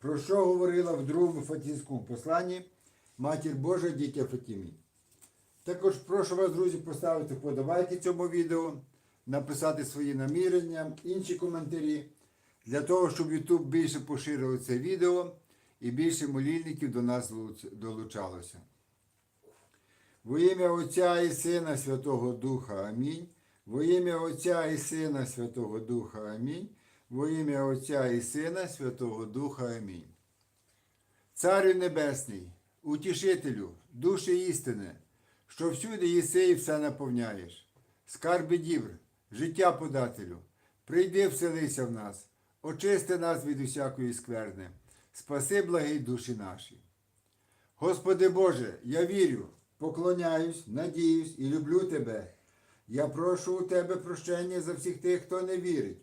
Про що говорила в другому Фатінському посланні Матір Божа дітя Фатімі. Також прошу вас, друзі, поставити вподобайки цьому відео, написати свої намірення, інші коментарі, для того, щоб YouTube більше поширив це відео і більше молільників до нас долучалося. Во ім'я Отця і Сина Святого Духа Амінь. Во ім'я Отця і Сина Святого Духа Амінь. Во ім'я Отця і Сина Святого Духа Амінь. Царю Небесний, утішителю, душі істини, що всюди єси і все наповняєш. Скарби дівр, життя подателю, прийди вселися в нас, очисти нас від усякої скверни, спаси благий душі наші. Господи Боже, я вірю, поклоняюсь, надіюсь і люблю Тебе. Я прошу у Тебе прощення за всіх тих, хто не вірить,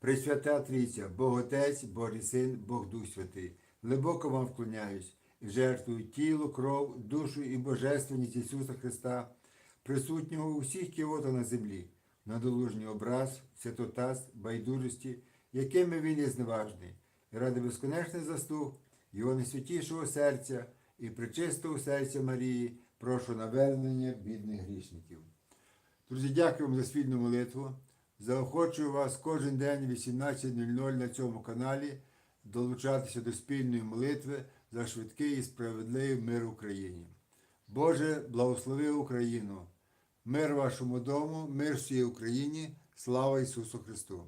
Пресвята Трійця, Бог Отець, Божий Син, Бог Дух Святий, глибоко вам вклоняюсь і жертвую тіло, кров, душу і божественність Ісуса Христа, присутнього у всіх кіотах на землі, на долужній образ, святотаз, байдужості, якими він є зневажний, і ради безконечних заслуг Його найсвятішого серця і причистого серця Марії, прошу навернення бідних грішників. Друзі, дякую вам за спільну молитву. Заохочую вас кожен день в 18.00 на цьому каналі долучатися до спільної молитви за швидкий і справедливий мир Україні. Боже, благослови Україну! Мир вашому дому, мир всій Україні, слава Ісусу Христу!